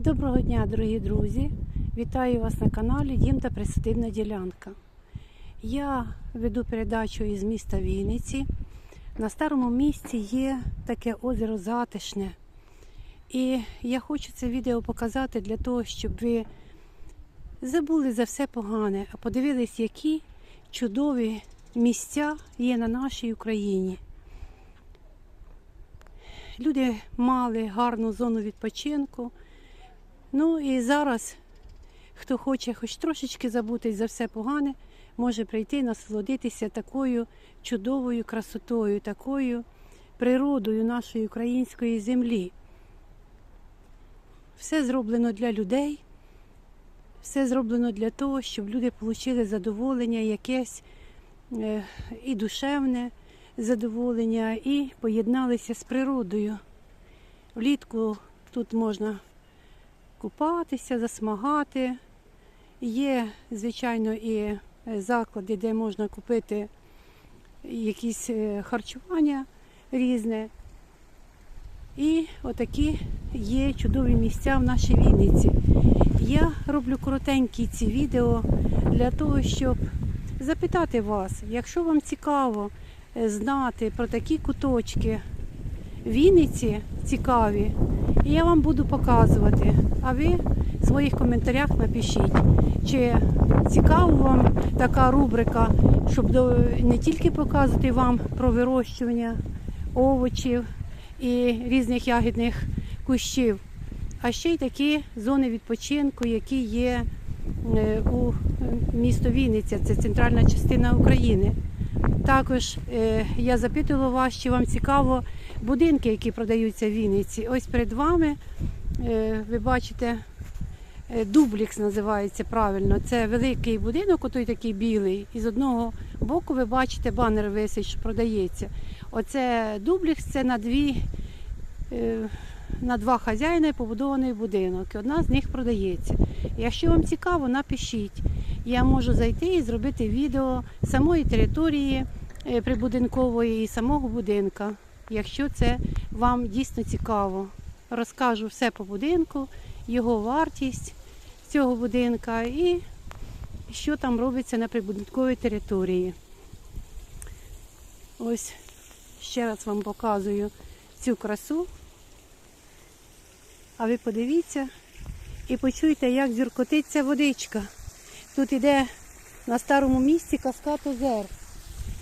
Доброго дня, дорогі друзі! Вітаю вас на каналі Дім та Присадибна ділянка. Я веду передачу із міста Вінниці. На старому місці є таке озеро Затишне. І я хочу це відео показати для того, щоб ви забули за все погане, а подивились, які чудові місця є на нашій Україні. Люди мали гарну зону відпочинку. Ну і зараз, хто хоче хоч трошечки забутись за все погане, може прийти насолодитися такою чудовою красотою, такою природою нашої української землі. Все зроблено для людей, все зроблено для того, щоб люди отримали задоволення якесь е, і душевне задоволення, і поєдналися з природою. Влітку тут можна купатися, засмагати. Є, звичайно, і е, заклади, де можна купити якісь е, харчування різне. І отакі є чудові місця в нашій Вінниці. Я роблю коротенькі ці відео для того, щоб запитати вас, якщо вам цікаво е, знати про такі куточки Вінниці цікаві, я вам буду показувати. А ви в своїх коментарях напишіть, чи цікава вам така рубрика, щоб не тільки показувати вам про вирощування овочів і різних ягідних кущів, а ще й такі зони відпочинку, які є е, у місто Вінниця, це центральна частина України. Також е, я запитувала вас, чи вам цікаво будинки, які продаються в Вінниці. Ось перед вами ви бачите е, дублікс називається правильно. Це великий будинок, отой такий білий. І з одного боку ви бачите банер висить, що продається. Оце дублікс це на дві. е, На два хазяїни побудований будинок. І одна з них продається. Якщо вам цікаво, напишіть. Я можу зайти і зробити відео самої території е, прибудинкової і самого будинка. Якщо це вам дійсно цікаво, розкажу все по будинку, його вартість цього будинка і що там робиться на прибудинковій території. Ось ще раз вам показую цю красу. А ви подивіться і почуйте, як зюркотиться водичка. Тут іде на старому місці каскад озер.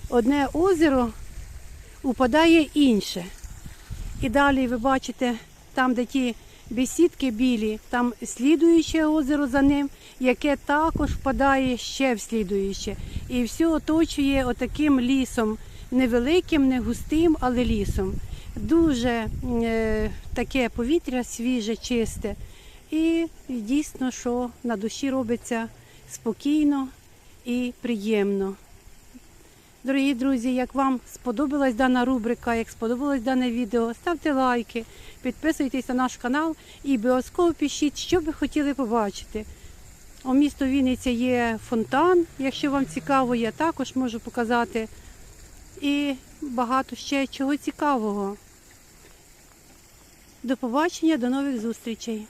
Одне озеро упадає інше. І далі ви бачите, там, де ті бесідки білі, там слідуюче озеро за ним, яке також впадає ще в слідуюче. І все оточує отаким лісом, невеликим, не густим, але лісом. Дуже е, таке повітря свіже, чисте. І дійсно, що на душі робиться спокійно і приємно. Дорогі друзі, як вам сподобалась дана рубрика, як сподобалось дане відео, ставте лайки, підписуйтесь на наш канал і обов'язково пишіть, що ви хотіли побачити. У місто Вінниця є фонтан, якщо вам цікаво, я також можу показати. І багато ще чого цікавого. До побачення, до нових зустрічей.